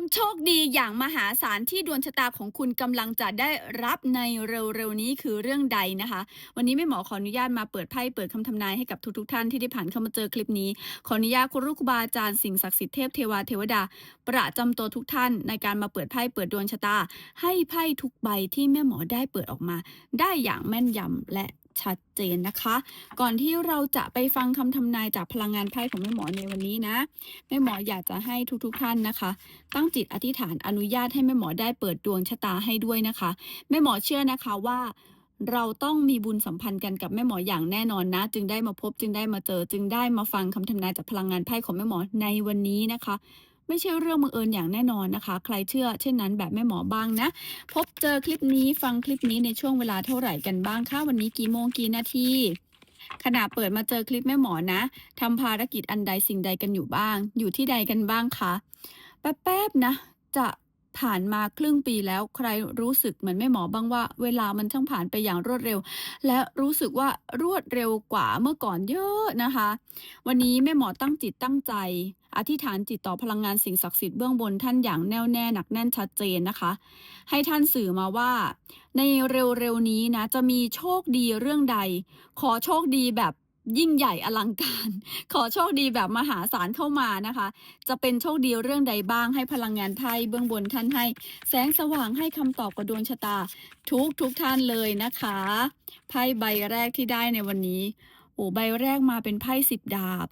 ความโชคดีอย่างมหาศาลที่ดวงชะตาของคุณกำลังจะได้รับในเร็วๆนี้คือเรื่องใดนะคะ วันนี้แม่หมอขออนุญาตมาเปิดไพ่เปิดคำทำนายให้กับทุกๆท่านที่ได้ผ่านเข้ามาเจอคลิปนี้ ขออนุญาตคุณรูครูบาอาจารย์สิ่งศักดิ์สิทธิ์เทพเทวาเทวดา ประจำตัวทุกท่านในการมาเปิดไพ่เปิดดวงชะตา ให้ไพ่ทุกใบที่แม่หมอได้เปิดออกมา ได้อย่างแม่นยำและ ชัดเจนนะคะ ก่อนที่เราจะไปฟังคำทำนายจากพลังงานไพ่ของแม่หมอในวันนี้นะแม่หมออยากจะให้ทุกๆท่านนะคะ ตั้งจิตอธิษฐานอนุญาตให้แม่หมอได้เปิดดวงชะตาให้ด้วยนะคะแม่หมอเชื่อนะคะว่าเราต้องมีบุญสัมพันธ์กันกับแม่หมออย่างแน่นอนนะ จึงได้มาพบจึงได้มาเจอ จึงได้มาฟังคำทำนายจากพลังงานไพ่ของแม่หมอในวันนี้นะคะ ไม่ใช่เรื่องบังเอิญอย่างแน่นอนนะคะ ใครเชื่อเช่นนั้นแบบแม่หมอบ้างนะ พบเจอคลิปนี้ฟังคลิปนี้ในช่วงเวลาเท่าไหร่กันบ้างคะวันนี้กี่โมงกี่นาทีขณะเปิดมาเจอคลิปแม่หมอนะทำภารกิจอันใดสิ่งใดกันอยู่บ้าง อยู่ที่ใดกันบ้างคะแป๊บๆนะ จะผ่านมาครึ่งปีแล้วใครรู้สึกเหมือนแม่หมอบ้างว่า เวลามันช่างผ่านไปอย่างรวดเร็ว และรู้สึกว่ารวดเร็วกว่าเมื่อก่อนเยอะนะคะ วันนี้แม่หมอตั้งจิตตั้งใจ อธิษฐานจิตต่อพลังงานสิ่งศักดิ์สิทธิ์เบื้องบนท่านอย่างแน่วแน่หนักแน่นชัดเจนนะคะ ให้ท่านสื่อมาว่า ในเร็วๆนี้นะจะมีโชคดีเรื่องใด ขอโชคดีแบบยิ่งใหญ่อลังการ ขอโชคดีแบบมหาศาลเข้ามานะคะ จะเป็นโชคดีเรื่องใดบ้างให้พลังงานไพ่เบื้องบนท่านให้ แสงสว่างให้คำตอบกับดวงชะตา ทุกทุกท่านเลยนะคะไพ่ใบแรกที่ได้ในวันนี้ โอ้ใบแรกมาเป็นไพ่สิบดาบ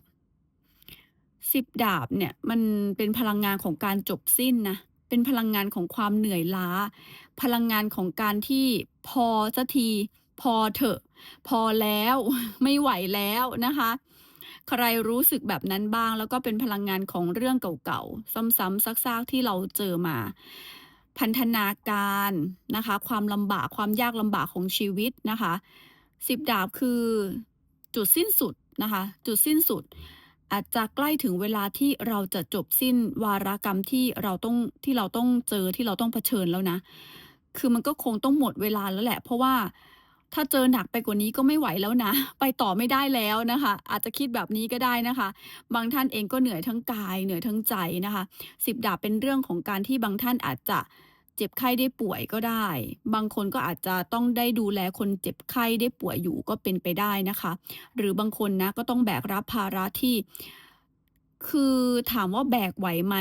สิบดาบเนี่ยมันเป็นพลังงานของการจบสิ้นนะเป็นพลังงานของความเหนื่อยล้า พลังงานของการที่พอสักทีพอเถอะ พอแล้วไม่ไหวแล้วนะคะ ใครรู้สึกแบบนั้นบ้าง แล้วก็เป็นพลังงานของเรื่องเก่าๆ ซ้ำๆซากๆที่เราเจอมา พันธนาการนะคะ ความลำบากความยากลำบากของชีวิตนะคะสิบดาบคือจุดสิ้นสุดนะคะ จุดสิ้นสุด อาจจะใกล้ถึงเวลาที่เราจะจบสิ้นวารกรรมที่เราต้องที่เราต้องเจอที่เราต้องเผชิญแล้วนะ คือมันก็คงต้องหมดเวลาแล้วแหละ เพราะว่าถ้าเจอหนักไปกว่านี้ก็ไม่ไหวแล้วนะ ไปต่อไม่ได้แล้วนะคะ อาจจะคิดแบบนี้ก็ได้นะคะ บางท่านเองก็เหนื่อยทั้งกายเหนื่อยทั้งใจนะคะสิบดาบเป็นเรื่องของการที่บางท่านอาจจะ เจ็บไข้ได้ป่วยก็ได้ บางคนก็อาจจะต้องได้ดูแลคนเจ็บไข้ได้ป่วยอยู่ก็เป็นไปได้นะคะ หรือบางคนนะก็ต้องแบกรับภาระที่ คือถามว่าแบกไหวไหม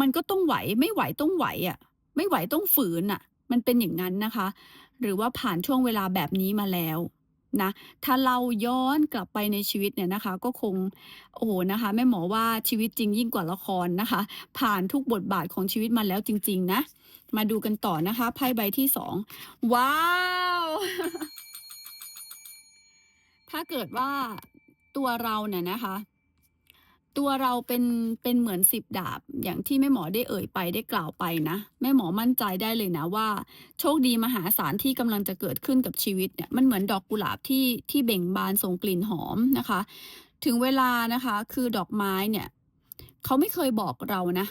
มันก็ต้องไหว ไม่ไหวต้องไหวอะไม่ไหวต้องฝืนอะมันเป็นอย่างนั้นนะคะ หรือว่าผ่านช่วงเวลาแบบนี้มาแล้ว นะถ้าเราย้อนกลับไปในชีวิตเนี่ยนะคะ ก็คงโอ้โหนะคะแม่หมอว่าชีวิตจริงยิ่งกว่าละครนะคะ ผ่านทุกบทบาทของชีวิตมาแล้วจริง ๆ นะ มาดูกันต่อนะคะไพ่ใบที่สองว้าว ถ้าเกิดว่าตัวเราเนี่ยนะคะ ตัวเราเป็นเป็นเหมือนสิบดาบ อย่างที่แม่หมอได้เอ่ยไปได้กล่าวไปนะ แม่หมอมั่นใจได้เลยนะว่า โชคดีมหาศาลที่กำลังจะเกิดขึ้นกับชีวิตเนี่ยมันเหมือนดอกกุหลาบที่ที่เบ่งบานส่งกลิ่นหอมนะคะ ถึงเวลานะคะคือดอกไม้เนี่ยเขาไม่เคยบอกเรานะ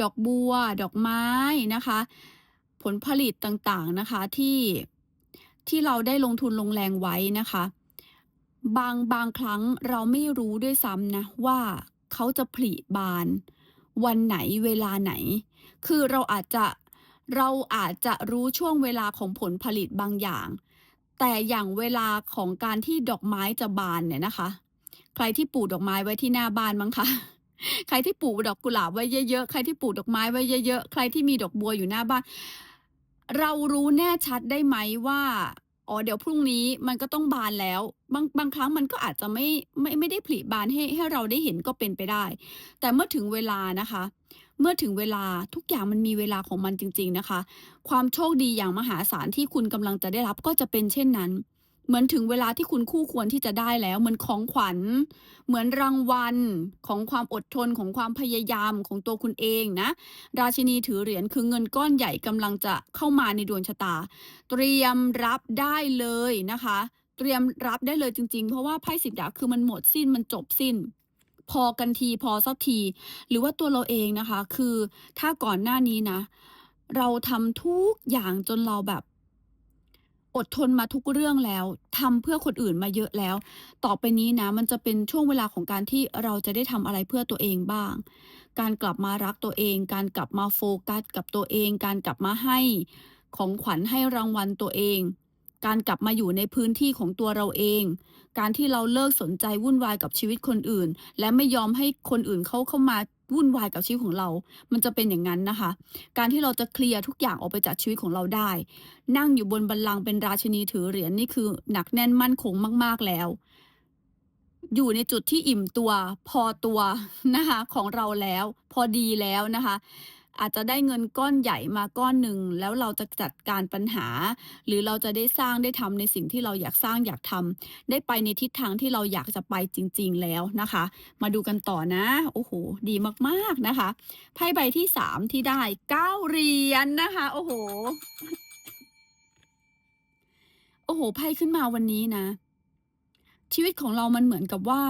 ดอกบัว ดอกไม้นะคะ ผลผลิตต่างๆนะคะที่ที่เราได้ลงทุนลงแรงไว้นะคะ บางบางครั้งเราไม่รู้ด้วยซ้ำนะว่าเขาจะผลิบาน วันไหนเวลาไหน คือเราอาจจะเราอาจจะรู้ช่วงเวลาของผลผลิตบางอย่าง แต่อย่างเวลาของการที่ดอกไม้จะบานเนี่ยนะคะ ใครที่ปลูกดอกไม้ไว้ที่หน้าบ้านมั้งคะใครที่ปลูกดอกกุหลาบไว้เยอะๆ ใครที่ปลูกดอกไม้ไว้เยอะๆ ใครที่มีดอกบัวอยู่หน้าบ้าน เรารู้แน่ชัดได้ไหมว่า อ๋อเดี๋ยวพรุ่งนี้มันก็ต้องบานแล้ว บางบางครั้งมันก็อาจจะไม่ไม่ไม่ได้ผลิบานให้ให้เราได้เห็นก็เป็นไปได้ แต่เมื่อถึงเวลานะคะ เมื่อถึงเวลาทุกอย่างมันมีเวลาของมันจริง ๆนะคะ ความโชคดีอย่างมหาศาลที่คุณกำลังจะได้รับก็จะเป็นเช่นนั้น เหมือนถึงเวลาที่คุณคู่ควรที่จะได้แล้ว เหมือนของขวัญ เหมือนรางวัลของความอดทนของความพยายามของตัวคุณเองนะ ราชินีถือเหรียญคือเงินก้อนใหญ่กำลังจะเข้ามาในดวงชะตา เตรียมรับได้เลยนะคะ เตรียมรับได้เลยจริง ๆ เพราะว่าไพ่สิบดาบคือมันหมดสิ้นมันจบสิ้นพอกันทีพอสักที หรือว่าตัวเราเองนะคะ คือถ้าก่อนหน้านี้นะ เราทำทุกอย่างจนเราแบบ อดทนมาทุกเรื่องแล้วทำเพื่อคนอื่นมาเยอะแล้ว ต่อไปนี้นะ มันจะเป็นช่วงเวลาของการที่เราจะได้ทำอะไรเพื่อตัวเองบ้าง การกลับมารักตัวเอง การกลับมาโฟกัสกับตัวเอง การกลับมาให้ของขวัญให้รางวัลตัวเอง การกลับมาอยู่ในพื้นที่ของตัวเราเอง การที่เราเลิกสนใจวุ่นวายกับชีวิตคนอื่น และไม่ยอมให้คนอื่นเขาเข้ามา วุ่นวายกับชีวิตของเรา มันจะเป็นอย่างนั้นนะคะ การที่เราจะเคลียร์ทุกอย่างออกไปจากชีวิตของเราได้ นั่งอยู่บนบัลลังก์เป็นราชินีถือเหรียญนี่คือหนักแน่นมั่นคงมาก ๆแล้ว อยู่ในจุดที่อิ่มตัวพอตัวนะคะของเราแล้ว พอดีแล้วนะคะ อาจจะได้เงินก้อนใหญ่มาก้อนหนึ่งแล้วเราจะจัดการปัญหา หรือเราจะได้สร้างได้ทำในสิ่งที่เราอยากสร้างอยากทำได้ไปในทิศทางที่เราอยากจะไปจริง ๆ แล้วนะคะ มาดูกันต่อนะ โอ้โฮดีมากๆนะคะไพ่ใบที่ 3 ที่ได้9เหรียญนะคะ โอ้โฮโอ้โฮไพ่ขึ้นมาวันนี้นะ ชีวิตของเรามันเหมือนกับว่า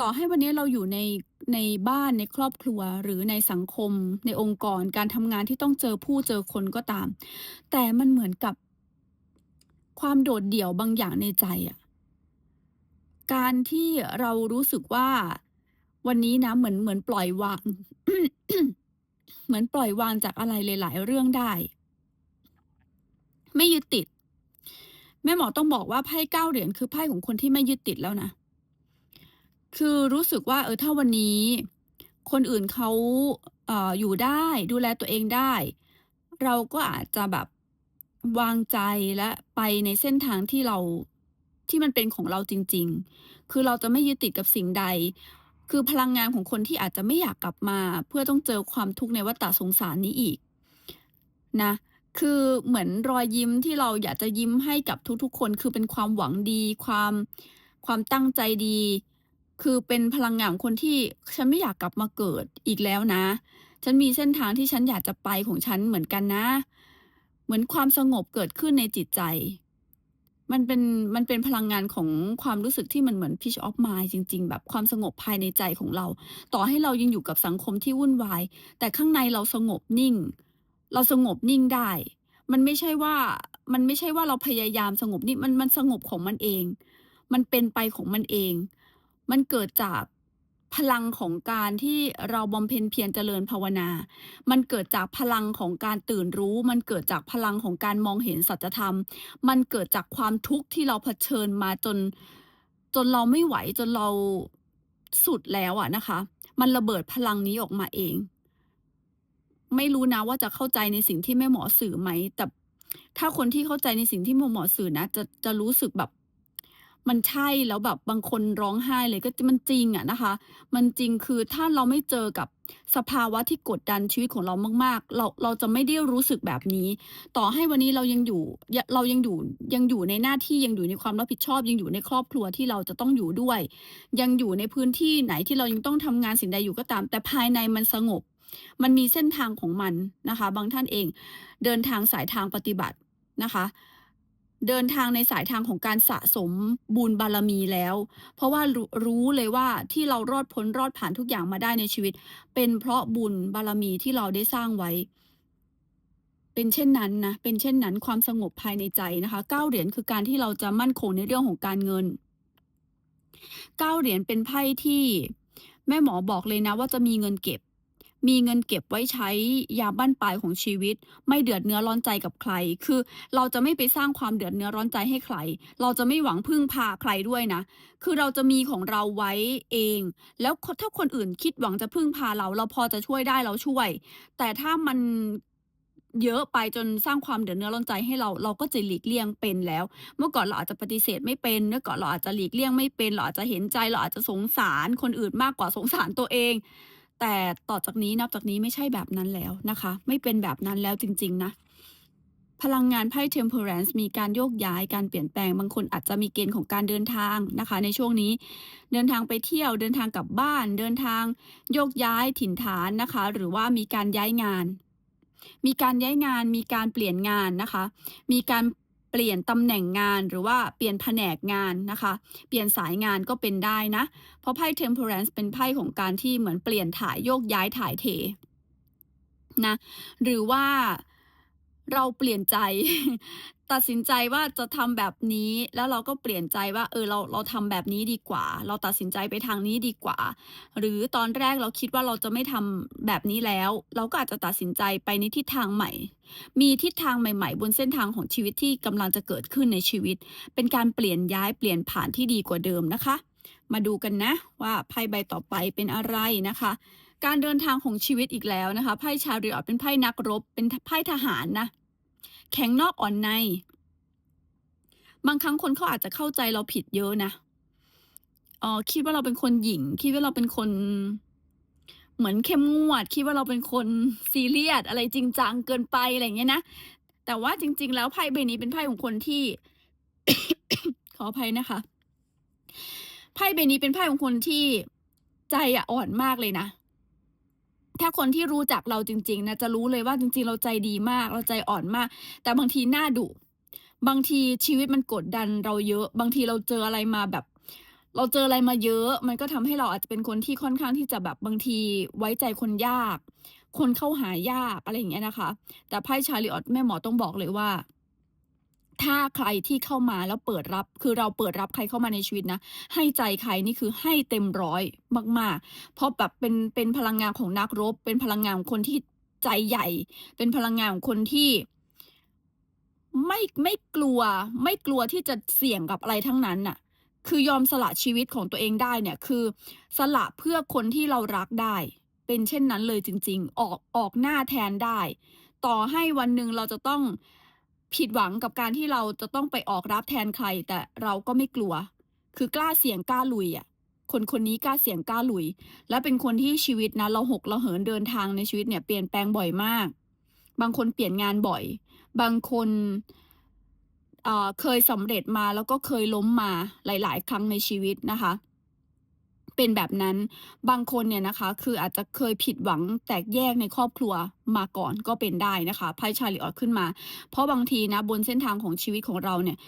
ต่อให้วันนี้เราอยู่ใน ในบ้านในครอบครัวหรือในสังคม ในองค์กรการทำงานที่ต้องเจอผู้เจอคนก็ตาม แต่มันเหมือนกับความโดดเดี่ยวบางอย่างในใจอะการที่เรารู้สึกว่าวันนี้นะเหมือนเหมือนปล่อยวาง เหมือนปล่อยวางจากอะไรหลาย ๆ เรื่องได้ ไม่ยึดติด แม่หมอต้องบอกว่าไพ่9เหรียญคือไพ่ของคนที่ไม่ยึดติดแล้วนะ คือรู้สึกว่าเออถ้าวันนี้ คนอื่นเขาเอ่ออยู่ได้ดูแลตัวเองได้ เราก็อาจจะแบบวางใจและไปในเส้นทางที่เราที่มันเป็นของเราจริง ๆ คือเราจะไม่ยึดติดกับสิ่งใด คือพลังงานของคนที่อาจจะไม่อยากกลับมา เพื่อต้องเจอความทุกข์ในวัฏสงสารนี้อีกนะ คือเหมือนรอยยิ้มที่เราอยากจะยิ้มให้กับทุกๆ คน คือเป็นความหวังดี ความความตั้งใจดี คือเป็นพลังงานของคนที่ฉันไม่อยากกลับมาเกิดอีกแล้วนะ ฉันมีเส้นทางที่ฉันอยากจะไปของฉันเหมือนกันนะ เหมือนความสงบเกิดขึ้นในจิตใจ มันเป็นมันเป็นพลังงานของความรู้สึกที่มันเหมือน peace of mind จริง ๆ แบบความสงบภายในใจของเรา ต่อให้เรายังอยู่กับสังคมที่วุ่นวาย แต่ข้างในเราสงบนิ่ง เราสงบนิ่งได้ มันไม่ใช่ว่ามันไม่ใช่ว่าเราพยายามสงบนิ่งมันมันสงบของมันเอง มันเป็นไปของมันเอง มันเกิดจากพลังของการที่เราบำเพ็ญเพียรเจริญภาวนา มันเกิดจากพลังของการตื่นรู้ มันเกิดจากพลังของการมองเห็นสัจธรรม มันเกิดจากความทุกข์ที่เราเผชิญมาจน จนเราไม่ไหวจนเราสุดแล้วอะนะคะ มันระเบิดพลังนี้ออกมาเอง ไม่รู้นะว่าจะเข้าใจในสิ่งที่แม่หมอสื่อไหม แต่ถ้าคนที่เข้าใจในสิ่งที่แม่หมอสื่อนะ จะจะรู้สึกแบบ มันใช่แล้วแบบบางคนร้องไห้เลยก็มันจริงอะนะคะ มันจริงคือถ้าเราไม่เจอกับสภาวะที่กดดันชีวิตของเรามาก ๆ เราเราจะไม่ได้รู้สึกแบบนี้ ต่อให้วันนี้เรายังอยู่เรายังอยู่ยังอยู่ในหน้าที่ยังอยู่ในความรับผิดชอบ ยังอยู่ในครอบครัวที่เราจะต้องอยู่ด้วย ยังอยู่ในพื้นที่ไหนที่เรายังต้องทำงานสิ่งใดอยู่ก็ตาม แต่ภายในมันสงบ มันมีเส้นทางของมันนะคะ บางท่านเองเดินทางสายทางปฏิบัตินะคะ เดินทางในสายทางของการสะสมบุญบารมีแล้ว เพราะว่ารู้เลยว่าที่เรารอดพ้นรอดผ่านทุกอย่างมาได้ในชีวิต เป็นเพราะบุญบารมีที่เราได้สร้างไว้ เป็นเช่นนั้นนะเป็นเช่นนั้นความสงบภายในใจนะคะ9เหรียญคือการที่เราจะมั่นคงในเรื่องของการเงิน9เหรียญเป็นไพ่ที่แม่หมอบอกเลยนะว่าจะมีเงินเก็บ มีเงินเก็บไว้ใช้ยามบั้นปลายของชีวิต ไม่เดือดเนื้อร้อนใจกับใคร คือเราจะไม่ไปสร้างความเดือดเนื้อร้อนใจให้ใคร เราจะไม่หวังพึ่งพาใครด้วยนะ คือเราจะมีของเราไว้เอง แล้วถ้าคนอื่นคิดหวังจะพึ่งพาเรา เราพอจะช่วยได้เราช่วย แต่ถ้ามันเยอะไปจนสร้างความเดือดเนื้อร้อนใจให้เราเราก็จะหลีกเลี่ยงเป็นแล้ว เมื่อก่อนเราอาจจะปฏิเสธไม่เป็นเมื่อก่อนเราอาจจะหลีกเลี่ยงไม่เป็น เราอาจจะเห็นใจเราอาจจะสงสารคนอื่นมากกว่าสงสารตัวเอง แต่ต่อจากนี้นับจากนี้ไม่ใช่แบบนั้นแล้วนะคะ ไม่เป็นแบบนั้นแล้วจริง ๆ นะ พลังงานไพ่ Temperance มีการโยกย้ายการเปลี่ยนแปลงบางคนอาจจะมีเกณฑ์ของการเดินทางนะคะ ในช่วงนี้ เดินทางไปเที่ยวเดินทางกลับบ้าน เดินทาง โยกย้ายถิ่นฐานนะคะ หรือว่ามีการย้ายงาน มีการย้ายงาน มีการเปลี่ยนงานนะคะ มีการ ลี่ยนตำแหน่งงานหรือว่าเปลี่ยนแผนกงานนะคะ เปลี่ยนสายงานก็เป็นได้นะ เพราะไพ่ Temperance เป็นไพ่ของการที่เหมือนเปลี่ยนถ่ายโยกย้ายถ่ายเทนะหรือว่า เราเปลี่ยนใจ ตัดสินใจว่าจะทำแบบนี้แล้วเราก็เปลี่ยนใจว่า เออเราเราทำแบบนี้ดีกว่า เราตัดสินใจไปทางนี้ดีกว่า หรือตอนแรกเราคิดว่าเราจะไม่ทำแบบนี้แล้ว เราก็อาจจะตัดสินใจไปในทิศทางใหม่ มีทิศทางใหม่ ๆ บนเส้นทางของชีวิตที่กำลังจะเกิดขึ้นในชีวิต เป็นการเปลี่ยนย้ายเปลี่ยนผ่านที่ดีกว่าเดิมนะคะ มาดูกันนะว่าไพ่ใบต่อไปเป็นอะไรนะคะการเดินทางของชีวิตอีกแล้วนะคะไพ่ชาริออตเป็นไพ่นักรบ เป็นไพ่ทหารนะ แข็งนอกอ่อนใน บางครั้งคนเขาอาจจะเข้าใจเราผิดเยอะนะเออคิดว่าเราเป็นคนหญิง คิดว่าเราเป็นคน เหมือนเข้มงวด คิดว่าเราเป็นคนซีเรียสอะไรจริงจังเกินไปอะไรอย่างเงี้ยนะ แต่ว่าจริง ๆ แล้วไพ่ใบนี้เป็นไพ่ของคนที่ ขออภัยนะคะ ไพ่ใบนี้เป็นไพ่ของคนที่ใจอะอ่อนมากเลยนะ ถ้าคนที่รู้จักเราจริงๆนะจะรู้เลยว่าจริง ๆ เราใจดีมาก เราใจอ่อนมาก แต่บางทีหน้าดุบางทีชีวิตมันกดดันเราเยอะ บางทีเราเจออะไรมาแบบ เราเจออะไรมาเยอะ มันก็ทำให้เราอาจจะเป็นคนที่ค่อนข้างที่จะแบบบางทีไว้ใจคนยาก คนเข้าหายากอะไรอย่างเงี้ยนะคะ แต่ไพ่ชาริออตแม่หมอต้องบอกเลยว่า ถ้าใครที่เข้ามาแล้วเปิดรับ คือเราเปิดรับใครเข้ามาในชีวิตนะ ให้ใจใครนี่คือให้เต็มร้อยมาก ๆ เพราะแบบเป็นเป็นพลังงานของนักรบ เป็นพลังงานของคนที่ใจใหญ่ เป็นพลังงานของคนที่ไม่ไม่กลัว ไม่กลัวที่จะเสี่ยงกับอะไรทั้งนั้นน่ะ คือยอมสละชีวิตของตัวเองได้เนี่ย คือสละเพื่อคนที่เรารักได้ เป็นเช่นนั้นเลยจริง ๆ ออกออกหน้าแทนได้ ต่อให้วันหนึ่งเราจะต้อง ผิดหวังกับการที่เราจะต้องไปออกรับแทนใคร แต่เราก็ไม่กลัว คือกล้าเสี่ยงกล้าลุยอะคนคนนี้กล้าเสี่ยงกล้าลุย และเป็นคนที่ชีวิตนะเราหกเราเหินเดินทางในชีวิตเนี่ยเปลี่ยนแปลงบ่อยมาก บางคนเปลี่ยนงานบ่อย บางคนเอ่อเคยสำเร็จมาแล้วก็เคยล้มมาหลาย ๆ ครั้งในชีวิตนะคะ เป็นแบบนั้น บางคนเนี่ยนะคะ คืออาจจะเคยผิดหวังแตกแยกในครอบครัวมาก่อนก็เป็นได้นะคะไพ่ชาริออตขึ้นมา เพราะบางทีนะบนเส้นทางของชีวิตของเราเนี่ย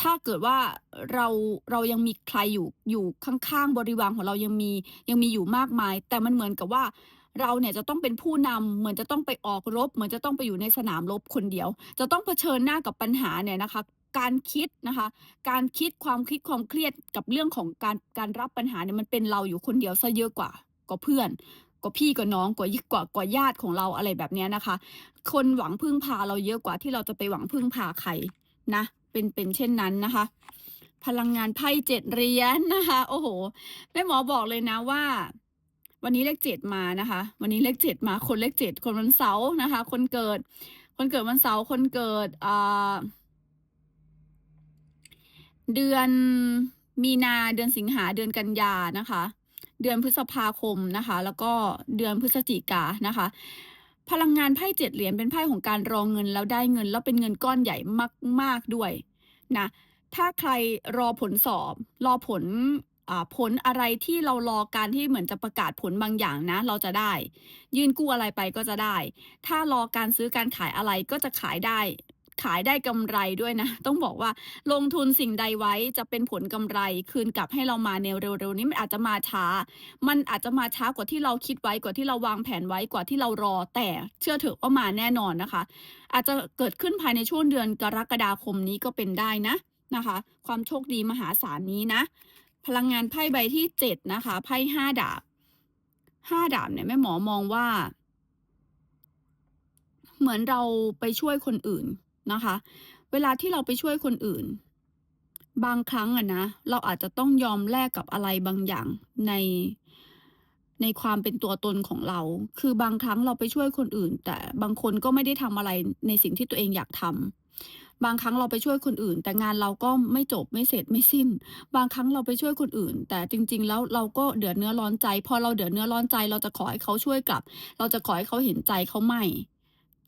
ถ้าเกิดว่าเราเรายังมีใครอยู่อยู่ข้างๆ บริวารของเรายังมียังมีอยู่มากมาย แต่มันเหมือนกับว่าเราเนี่ยจะต้องเป็นผู้นำเหมือนจะต้องไปออกรบ เหมือนจะต้องไปอยู่ในสนามรบคนเดียว จะต้องเผชิญหน้ากับปัญหาเนี่ยนะคะ การคิดนะคะ การคิดความคิดความเครียดกับเรื่องของการการรับปัญหาเนี่ยมันเป็นเราอยู่คนเดียวซะเยอะกว่ากว่าเพื่อนกว่าพี่กว่าน้องกว่ากว่ากว่าญาติของเราอะไรแบบนี้นะคะ คนหวังพึ่งพาเราเยอะกว่าที่เราจะไปหวังพึ่งพาใครนะ เป็นเป็นเช่นนั้นนะคะ พลังงานไพ่เจ็ดเหรียญนะคะ โอ้โหแม่หมอบอกเลยนะว่าวันนี้เลขเจ็ดมานะคะ วันนี้เลขเจ็ดมา คนเลขเจ็ดคนวันเสาร์นะคะ คนเกิด คนเกิดวันเสาร์ คนเกิดอ่า เดือนมีนาเดือนสิงหาเดือนกันยานะคะ เดือนพฤษภาคมนะคะ แล้วก็เดือนพฤศจิกานะคะ พลังงานไพ่เจ็ดเหรียญเป็นไพ่ของการรองเงินแล้วได้เงิน แล้วเป็นเงินก้อนใหญ่มาก ๆด้วยนะถ้าใครรอผลสอบ รอผลอผลอะไรที่เรารอการที่เหมือนจะประกาศผลบางอย่างนะ เราจะได้ ยื่นกู้อะไรไปก็จะได้ ถ้ารอการซื้อการขายอะไรก็จะขายได้ ขายได้กำไรด้วยนะ ต้องบอกว่าลงทุนสิ่งใดไว้จะเป็นผลกำไร คืนกลับให้เรามาในเร็วๆนี้มันอาจจะมาช้า มันอาจจะมาช้ากว่าที่เราคิดไว้กว่าที่เราวางแผนไว้กว่าที่เรารอ แต่เชื่อเถอะว่ามาแน่นอนนะคะ อาจจะเกิดขึ้นภายในช่วงเดือนกรกฎาคมนี้ก็เป็นได้นะนะคะ ความโชคดีมหาศาลนี้นะ พลังงานไพ่ใบที่เจ็ดนะคะไพ่ห้าดาบห้าดาบเนี่ยแม่หมอมองว่า เหมือนเราไปช่วยคนอื่น นะคะ เวลาที่เราไปช่วยคนอื่น บางครั้งอะนะ เราอาจจะต้องยอมแลกกับอะไรบางอย่างในในความเป็นตัวตนของเรา คือบางครั้งเราไปช่วยคนอื่น แต่บางคนก็ไม่ได้ทำอะไรในสิ่งที่ตัวเองอยากทำบางครั้งเราไปช่วยคนอื่น แต่งานเราก็ไม่จบไม่เสร็จไม่สิ้น บางครั้งเราไปช่วยคนอื่น แต่จริง ๆ แล้วเราก็เดือดเนื้อร้อนใจ พอเราเดือดเนื้อร้อนใจ เราจะขอให้เขาช่วยกลับ เราจะขอให้เขาเห็นใจเขาไม่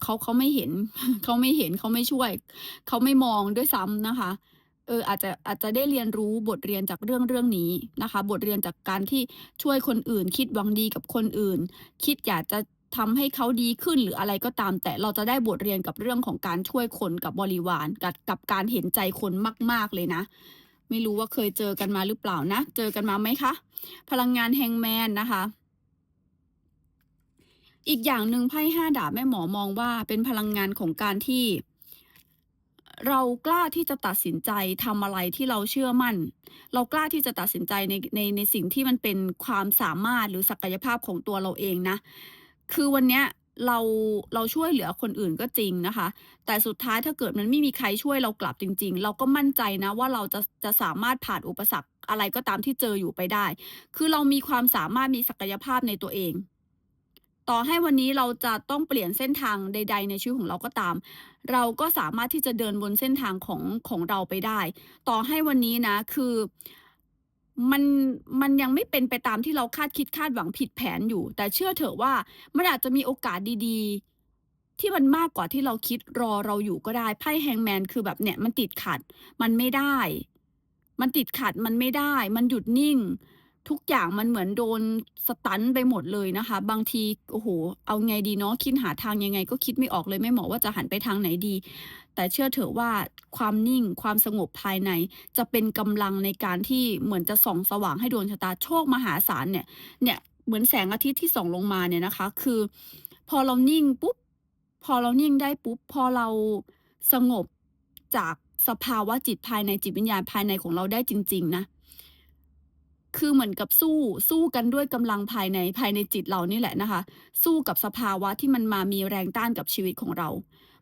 เขาเขาไม่เห็นเขาไม่เห็นเขาไม่ช่วย เขาไม่มองด้วยซ้ำนะคะ เอออาจจะอาจจะได้เรียนรู้บทเรียนจากเรื่องเรื่องนี้นะคะ บทเรียนจากการที่ช่วยคนอื่น คิดหวังดีกับคนอื่น คิดอยากจะทำให้เขาดีขึ้นหรืออะไรก็ตาม แต่เราจะได้บทเรียนกับเรื่องของการช่วยคนกับบริวารกับกับการเห็นใจคนมาก ๆเลยนะไม่รู้ว่าเคยเจอกันมาหรือเปล่านะ เจอกันมาไหมคะ พลังงานแฮงแมนนะคะ อีกอย่างหนึ่งไพ่ห้าดาบแม่หมอมองว่าเป็นพลังงานของการที่ เรากล้าที่จะตัดสินใจทำอะไรที่เราเชื่อมั่น เรากล้าที่จะตัดสินใจในในในสิ่งที่มันเป็นความสามารถหรือศักยภาพของตัวเราเองนะ คือวันเนี้ยเราเราช่วยเหลือคนอื่นก็จริงนะคะ แต่สุดท้ายถ้าเกิดมันไม่มีใครช่วยเรากลับจริง ๆ เราก็มั่นใจนะว่าเราจะจะสามารถผ่านอุปสรรคอะไรก็ตามที่เจออยู่ไปได้ คือเรามีความสามารถมีศักยภาพในตัวเอง ต่อให้วันนี้เราจะต้องเปลี่ยนเส้นทางใด ๆ ในชีวิตของเราก็ตาม เราก็สามารถที่จะเดินบนเส้นทางของของเราไปได้ ต่อให้วันนี้นะคือมันมันยังไม่เป็นไปตามที่เราคาดคิดคาดหวังผิดแผนอยู่ แต่เชื่อเถอะว่ามันอาจจะมีโอกาสดีๆ ที่มันมากกว่าที่เราคิดรอเราอยู่ก็ได้ไพ่แฮงแมนคือแบบเนี่ยมันติดขัด มันไม่ได้ มันติดขัดมันไม่ได้ มันหยุดนิ่ง ทุกอย่างมันเหมือนโดนสตันไปหมดเลยนะคะ บางทีโอ้โห เอาไงดีเนาะคิดหาทางยังไง ก็คิดไม่ออกเลยแม่หมอว่าจะหันไปทางไหนดี แต่เชื่อเถอะว่าความนิ่งความสงบภายใน จะเป็นกำลังในการที่เหมือนจะส่องสว่างให้ดวงชะตาโชคมหาศาลเนี่ยเนี่ยเหมือนแสงอาทิตย์ที่ส่องลงมาเนี่ยนะคะ คือ พอเรานิ่งปุ๊บพอเรานิ่งได้ปุ๊บพอเราสงบจากสภาวะจิตภายในจิตวิญญาณภายในของเราได้จริง ๆ นะ คือเหมือนกับสู้สู้กันด้วยกำลังภายในภายในจิตเรานี่แหละนะคะ สู้กับสภาวะที่มันมามีแรงต้านกับชีวิตของเรา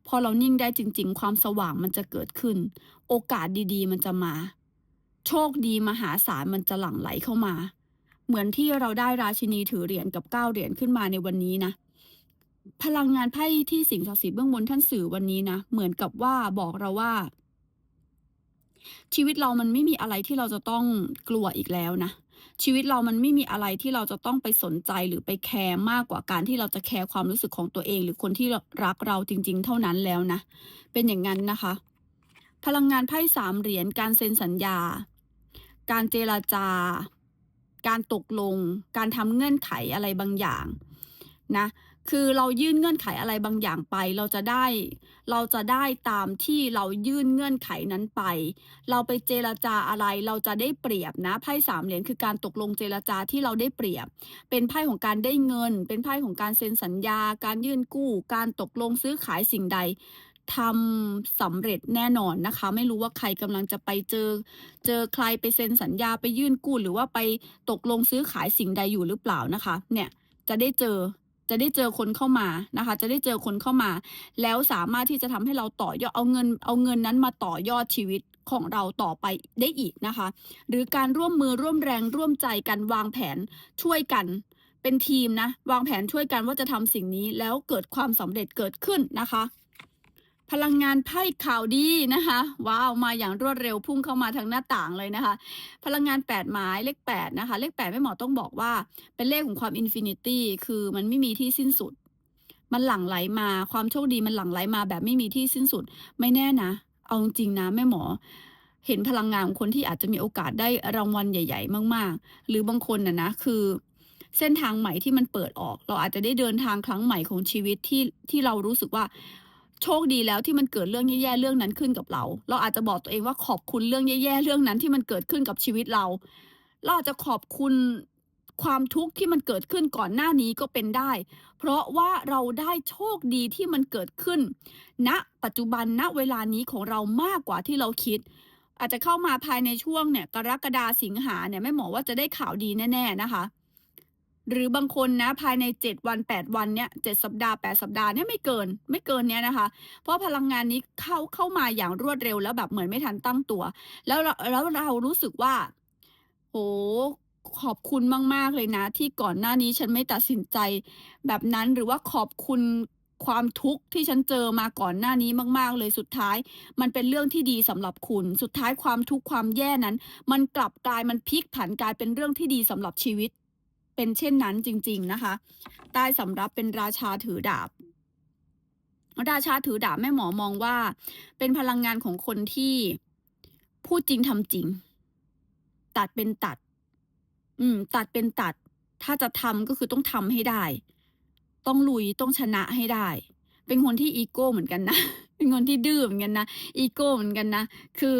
พอเรานิ่งได้จริง ๆ ความสว่างมันจะเกิดขึ้น โอกาสดีๆ มันจะมา โชคดีมหาศาลมันจะหลั่งไหลเข้ามา เหมือนที่เราได้ราชินีถือเหรียญกับเก้าเหรียญขึ้นมาในวันนี้นะพลังงานไพ่ที่สิ่งศักดิ์สิทธิ์เบื้องบนท่านสื่อวันนี้นะเหมือนกับว่าบอกเราว่า ชีวิตเรามันไม่มีอะไรที่เราจะต้องกลัวอีกแล้วนะ ชีวิตเรามันไม่มีอะไรที่เราจะต้องไปสนใจหรือไปแคร์มากกว่าการที่เราจะแคร์ความรู้สึกของตัวเอง หรือคนที่รักเราจริง ๆ เท่านั้นแล้วนะ เป็นอย่างนั้นนะคะ พลังงานไพ่สามเหรียญการเซ็นสัญญา การเจรจา การตกลง การทำเงื่อนไขอะไรบางอย่างนะ คือเรายื่นเงื่อนไขอะไรบางอย่างไป เราจะได้ เราจะได้ตามที่เรายื่นเงื่อนไขนั้นไป เราไปเจรจาอะไรเราจะได้เปรียบนะไพ่สามเหรียญคือการตกลงเจรจาที่เราได้เปรียบ เป็นไพ่ของการได้เงิน เป็นไพ่ของการเซ็นสัญญา การยื่นกู้ การตกลงซื้อขายสิ่งใดทำสำเร็จแน่นอนนะคะ ไม่รู้ว่าใครกำลังจะไปเจอ เจอใครไปเซ็นสัญญาไปยื่นกู้ หรือว่าไปตกลงซื้อขายสิ่งใดอยู่หรือเปล่านะคะ เนี่ยจะได้เจอ จะได้เจอคนเข้ามานะคะ จะได้เจอคนเข้ามา แล้วสามารถที่จะทำให้เราต่อยอดเอาเงิน เอาเงินนั้นมาต่อยอดชีวิตของเราต่อไปได้อีกนะคะ หรือการร่วมมือร่วมแรงร่วมใจกันวางแผนช่วยกันเป็นทีมนะ วางแผนช่วยกันว่าจะทำสิ่งนี้แล้วเกิดความสำเร็จเกิดขึ้นนะคะ พลังงานไพ่ข่าวดีนะคะ ว้าวมาอย่างรวดเร็วพุ่งเข้ามาทางหน้าต่างเลยนะคะ พลังงานแปดไม้เลขแปดนะคะ เลขแปดแม่หมอต้องบอกว่า เป็นเลขของความอินฟินิตี้คือมันไม่มีที่สิ้นสุด มันหลั่งไหลมาความโชคดีมันหลั่งไหลมาแบบไม่มีที่สิ้นสุด ไม่แน่นะ เอาจริงนะแม่หมอ เห็นพลังงานของคนที่อาจจะมีโอกาสได้รางวัลใหญ่ ๆ มาก ๆ หรือบางคนน่ะนะคือเส้นทางใหม่ที่มันเปิดออก เราอาจจะได้เดินทางครั้งใหม่ของชีวิตที่ที่เรารู้สึกว่า โชคดีแล้วที่มันเกิดเรื่องแย่ๆเรื่องนั้นขึ้นกับเรา เราอาจจะบอกตัวเองว่าขอบคุณเรื่องแย่ๆเรื่องนั้นที่มันเกิดขึ้นกับชีวิตเรา เราอาจจะขอบคุณความทุกข์ที่มันเกิดขึ้นก่อนหน้านี้ก็เป็นได้ เพราะว่าเราได้โชคดีที่มันเกิดขึ้นณปัจจุบันณเวลานี้ของเรามากกว่าที่เราคิด อาจจะเข้ามาภายในช่วงเนี่ยกรกฎาสิงหาเนี่ยแม่หมอว่าจะได้ข่าวดีแน่ ๆ นะคะ หรือบางคนนะภายใน 7 วัน 8 วันเนี่ย7สัปดาห์ 8 สัปดาห์เนี่ยไม่เกินไม่เกินเนี้ยนะคะ เพราะพลังงานนี้เข้าเข้ามาอย่างรวดเร็วแล้วแบบเหมือนไม่ทันตั้งตัว แล้วเราแล้วเรารู้สึกว่าโอ้ขอบคุณมากๆเลยนะ ที่ก่อนหน้านี้ฉันไม่ตัดสินใจแบบนั้นหรือว่าขอบคุณความทุกข์ที่ฉันเจอมาก่อนหน้านี้มาก ๆ เลยสุดท้าย มันเป็นเรื่องที่ดีสำหรับคุณ สุดท้ายความทุกข์ความแย่นั้น มันกลับกลายมันพลิกผันกลายเป็นเรื่องที่ดีสำหรับชีวิต เป็นเช่นนั้นจริง ๆนะคะ ใต้สำรับเป็นราชาถือดาบ ราชาถือดาบแม่หมอมองว่า เป็นพลังงานของคนที่พูดจริงทำจริง ตัดเป็นตัด อืม ตัดเป็นตัด ถ้าจะทำก็คือต้องทำให้ได้ ต้องลุยต้องชนะให้ได้ เป็นคนที่อีโก้เหมือนกันนะเป็นคนที่ดื้อเหมือนกันนะอีโก้เหมือนกันนะคือ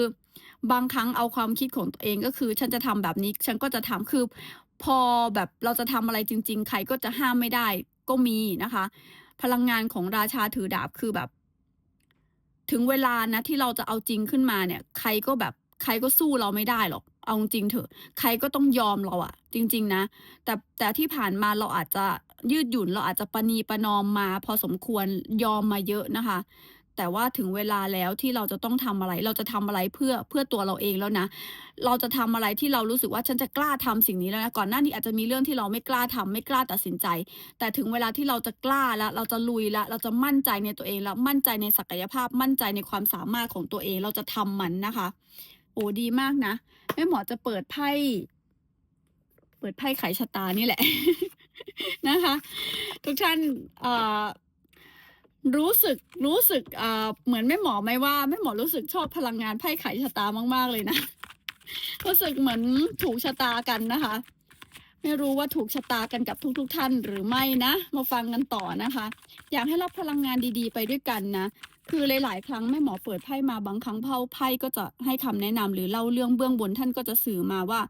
บางครั้งเอาความคิดของตัวเองก็คือ ฉันจะทำแบบนี้ ฉันก็จะทำคือ พอแบบเราจะทำอะไรจริง ๆ ใครก็จะห้ามไม่ได้ก็มีนะคะ พลังงานของราชาถือดาบคือแบบ ถึงเวลานะที่เราจะเอาจริงขึ้นมาเนี่ย ใครก็แบบใครก็สู้เราไม่ได้หรอก เอาจริงเถอะ ใครก็ต้องยอมเราอะจริง ๆ นะ แต่แต่ที่ผ่านมาเราอาจจะยืดหยุ่นเราอาจจะประนีประนอมมา พอสมควรยอมมาเยอะนะคะ แต่ว่าถึงเวลาแล้วที่เราจะต้องทำอะไร เราจะทำอะไรเพื่อเพื่อตัวเราเองแล้วนะ เราจะทำอะไรที่เรารู้สึกว่าฉันจะกล้าทำสิ่งนี้แล้วนะ ก่อนหน้านี้อาจจะมีเรื่องที่เราไม่กล้าทำไม่กล้าตัดสินใจ แต่ถึงเวลาที่เราจะกล้าแล้วเราจะลุยล้วเราจะมั่นใจในตัวเองแล้วมั่นใจในศักยภาพ มั่นใจในความสามารถของตัวเอง เราจะทำมันนะคะ โอ้ดีมากนะ แม่หมอจะเปิดไพ่ เปิดไพ่ไขชะตานี่แหละนะคะ ทุกท่านเอ่อ รู้สึกรู้สึกเอ่อเหมือนแม่หมอไหมว่าแม่หมอรู้สึกชอบพลังงานไพ่ไขชะตามาก ๆ เลยนะ รู้สึกเหมือนถูกชะตากันนะคะ ไม่รู้ว่าถูกชะตากันกับทุกๆทท่านหรือไม่นะ มาฟังกันต่อนะคะ อยากให้รับพลังงานดีๆ ไปด้วยกันนะคือหลายๆครั้งแม่หมอเปิดไพ่มาบางครั้งเพ่าไพ่ก็จะให้คำแนะนำหรือเล่าเรื่องเบื้องบนท่านก็จะสื่อมาว่า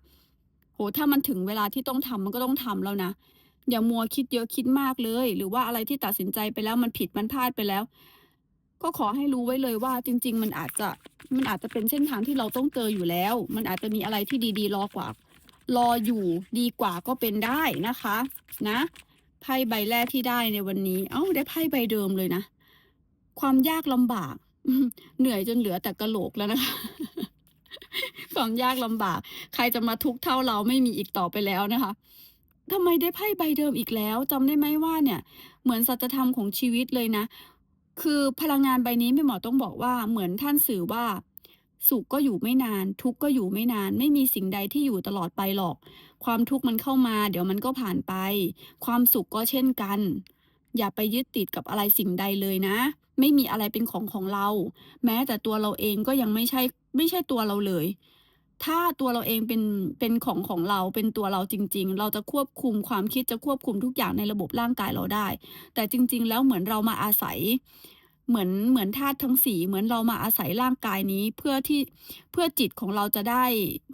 โหถ้ามันถึงเวลาที่ต้องทำมันก็ต้องทำแล้วนะ อย่ามัวคิดเยอะคิดมากเลย หรือว่าอะไรที่ตัดสินใจไปแล้วมันผิดมันพลาดไปแล้ว ก็ขอให้รู้ไว้เลยว่า จริง ๆ มันอาจจะมันอาจจะเป็นเส้นทางที่เราต้องเจออยู่แล้ว มันอาจจะมีอะไรที่ดีๆ รอกว่า รออยู่ดีกว่าก็เป็นได้นะคะ นะไพ่ใบแรกที่ได้ในวันนี้ เอ้าได้ไพ่ใบเดิมเลยนะความยากลำบาก เหนื่อยจนเหลือแต่กระโหลกแล้วนะคะความยากลำบาก ใครจะมาทุกข์เท่าเราไม่มีอีกต่อไปแล้วนะคะ ทำไมได้ไพ่ใบเดิมอีกแล้วจำได้ไหมว่าเนี่ย เหมือนสัจธรรมของชีวิตเลยนะ คือพลังงานใบนี้แม่หมอต้องบอกว่าเหมือนท่านสื่อว่า สุขก็อยู่ไม่นาน ทุกข์ก็อยู่ไม่นาน ไม่มีสิ่งใดที่อยู่ตลอดไปหรอก ความทุกข์มันเข้ามา เดี๋ยวมันก็ผ่านไป ความสุขก็เช่นกัน อย่าไปยึดติดกับอะไรสิ่งใดเลยนะ ไม่มีอะไรเป็นของของเรา แม้แต่ตัวเราเองก็ยังไม่ใช่ไม่ใช่ตัวเราเลย ถ้าตัวเราเองเป็นเป็นของของเราเป็นตัวเราจริง ๆ เราจะควบคุมความคิดจะควบคุมทุกอย่างในระบบร่างกายเราได้ แต่จริง ๆ แล้วเหมือนเรามาอาศัย เหมือนเหมือนธาตุทั้งสี่เหมือนเรามาอาศัยร่างกายนี้เพื่อที่เพื่อจิตของเราจะได้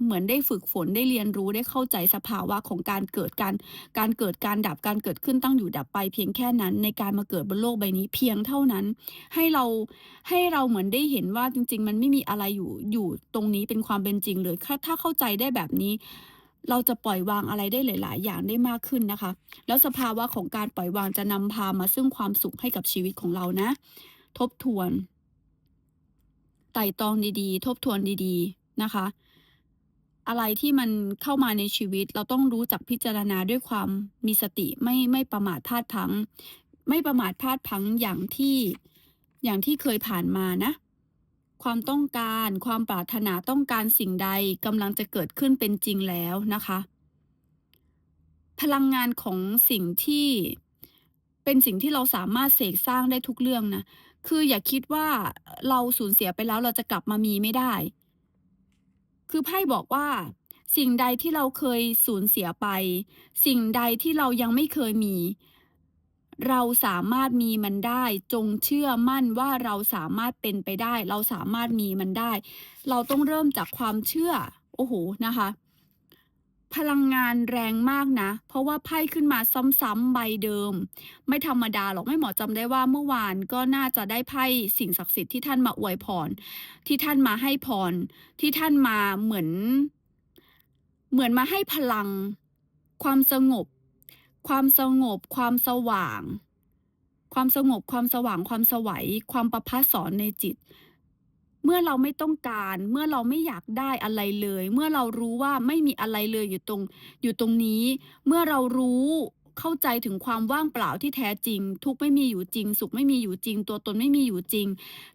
เหมือนได้ฝึกฝนได้เรียนรู้ได้เข้าใจสภาวะของการเกิดการการเกิดการดับการเกิดขึ้นตั้งอยู่ดับไป เพียงแค่นั้นในการมาเกิดบนโลกใบนี้เพียงเท่านั้น ให้เราให้เราเหมือนได้เห็นว่าจริง ๆ มันไม่มีอะไรอยู่อยู่ตรงนี้เป็นความเป็นจริงเลยถ้าเข้าใจได้แบบนี้เราจะปล่อยวางอะไรได้หลาย ๆ อย่างได้มากขึ้นนะคะ แล้วสภาวะของการปล่อยวางจะนำพามาซึ่งความสุขให้กับชีวิตของเรานะ ทบทวน ไต่ตองดีๆ ทบทวนดีๆนะคะ อะไรที่มันเข้ามาในชีวิต เราต้องรู้จักพิจารณาด้วยความมีสติไม่ไม่ประมาทพลาดพัง ไม่ประมาทพลาดพังอย่างที่อย่างที่เคยผ่านมานะ ความต้องการ ความปรารถนาต้องการสิ่งใดกำลังจะเกิดขึ้นเป็นจริงแล้วนะคะ พลังงานของสิ่งที่เป็นสิ่งที่เราสามารถเสกสร้างได้ทุกเรื่องนะ คืออย่าคิดว่าเราสูญเสียไปแล้วเราจะกลับมามีไม่ได้ คือไพ่บอกว่า สิ่งใดที่เราเคยสูญเสียไป สิ่งใดที่เรายังไม่เคยมี เราสามารถมีมันได้ จงเชื่อมั่นว่าเราสามารถเป็นไปได้ เราสามารถมีมันได้ เราต้องเริ่มจากความเชื่อ โอ้โหนะคะ พลังงานแรงมากนะ เพราะว่าไพ่ขึ้นมาซ้ำๆใบเดิม ไม่ธรรมดาหรอกแม่หมอจำได้ว่าเมื่อวานก็น่าจะได้ไพ่สิ่งศักดิ์สิทธิ์ที่ท่านมาอวยพร ที่ท่านมาให้พร ที่ท่านมาเหมือน เหมือนมาให้พลัง ความสงบ ความสงบ ความสว่าง ความสงบ ความสว่าง ความสวัย ความประภัสสอนในจิต เมื่อเราไม่ต้องการ เมื่อเราไม่อยากได้อะไรเลย เมื่อเรารู้ว่าไม่มีอะไรเลยอยู่ตรงอยู่ตรงนี้ เมื่อเรารู้เข้าใจถึงความว่างเปล่าที่แท้จริง ทุกไม่มีอยู่จริง สุขไม่มีอยู่จริง ตัวตนไม่มีอยู่จริง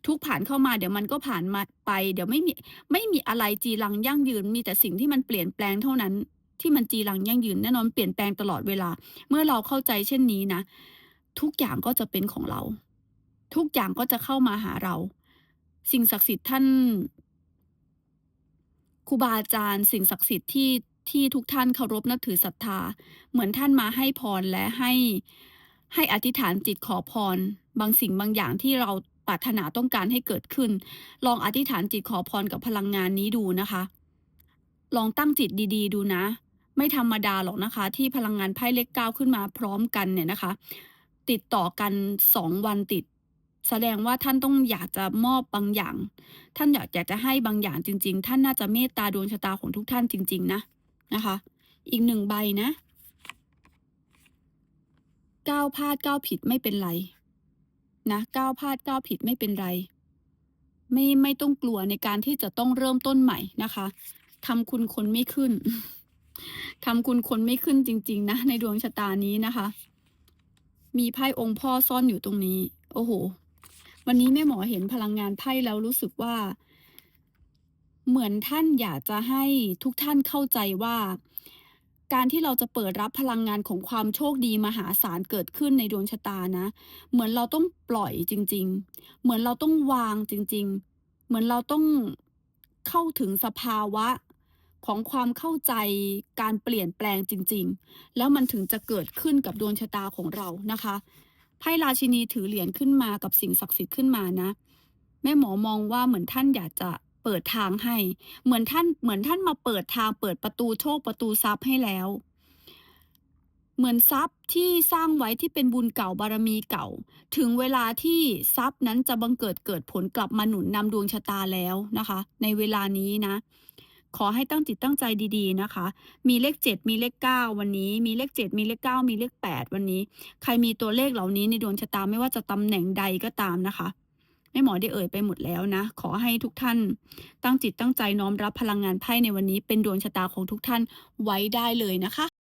ทุกผ่านเข้ามาเดี๋ยวมันก็ผ่านมาไป เดี๋ยวไม่มีไม่มีอะไรจีรังยั่งยืน มีแต่สิ่งที่มันเปลี่ยนแปลงเท่านั้น ที่มันจีรังยั่งยืนแน่นอนเปลี่ยนแปลงตลอดเวลา เมื่อเราเข้าใจเช่นนี้นะ ทุกอย่างก็จะเป็นของเรา ทุกอย่างก็จะเข้ามาหาเรา สิ่งศักดิ์สิทธิ์ท่านครูบาอาจารย์ สิ่งศักดิ์สิทธิ์ที่ที่ทุกท่านเคารพนับถือศรัทธา เหมือนท่านมาให้พรและให้ให้อธิษฐานจิตขอพร บางสิ่งบางอย่างที่เราปรารถนาต้องการให้เกิดขึ้น ลองอธิษฐานจิตขอพรกับพลังงานนี้ดูนะคะ ลองตั้งจิตดี ๆ ดูนะ ไม่ธรรมดาหรอกนะคะ ที่พลังงานไพ่เลขเก้าขึ้นมาพร้อมกันเนี่ยนะคะ ติดต่อกัน2วันติด แสดงว่าท่านต้องอยากจะมอบบางอย่าง ท่านอยากอยากจะให้บางอย่างจริง ๆ ท่านน่าจะเมตตาดวงชะตาของทุกท่านจริง ๆ นะนะคะ อีก1ใบนะก้าวพลาดก้าวผิดไม่เป็นไรนะก้าวพลาดก้าวผิดไม่เป็นไร ไม่ไม่ต้องกลัวในการที่จะต้องเริ่มต้นใหม่นะคะทำคุณคนไม่ขึ้นทำคุณคนไม่ขึ้นจริง ๆ นะ ในดวงชะตานี้นะคะ มีไพ่องค์พ่อซ่อนอยู่ตรงนี้ โอ้โห วันนี้แม่หมอเห็นพลังงานไพ่แล้วรู้สึกว่า เหมือนท่านอยากจะให้ทุกท่านเข้าใจว่า การที่เราจะเปิดรับพลังงานของความโชคดีมหาศาลเกิดขึ้นในดวงชะตานะ เหมือนเราต้องปล่อยจริง ๆ เหมือนเราต้องวางจริง ๆ เหมือนเราต้องเข้าถึงสภาวะของความเข้าใจการเปลี่ยนแปลงจริง ๆ แล้วมันถึงจะเกิดขึ้นกับดวงชะตาของเรานะคะ ไพ่ราชินีถือเหรียญขึ้นมากับสิ่งศักดิ์สิทธิ์ขึ้นมานะ แม่หมอมองว่าเหมือนท่านอยากจะเปิดทางให้ เหมือนท่านเหมือนท่านมาเปิดทางเปิดประตูโชคประตูทรัพย์ให้แล้ว เหมือนทรัพย์ที่สร้างไว้ที่เป็นบุญเก่าบารมีเก่า ถึงเวลาที่ทรัพย์นั้นจะบังเกิดเกิดผลกลับมาหนุนนำดวงชะตาแล้วนะคะ ในเวลานี้นะ ขอให้ตั้งจิตตั้งใจดีๆนะคะ มีเลข 7 มีเลข 9 วันนี้ มีเลข 7 มีเลข 9 มีเลข 8 วันนี้ ใครมีตัวเลขเหล่านี้ในดวงชะตาไม่ว่าจะตำแหน่งใดก็ตามนะคะแม่หมอได้เอ่ยไปหมดแล้วนะ ขอให้ทุกท่านตั้งจิตตั้งใจน้อมรับพลังงานไพ่ในวันนี้เป็นดวงชะตาของทุกท่านไว้ได้เลยนะคะ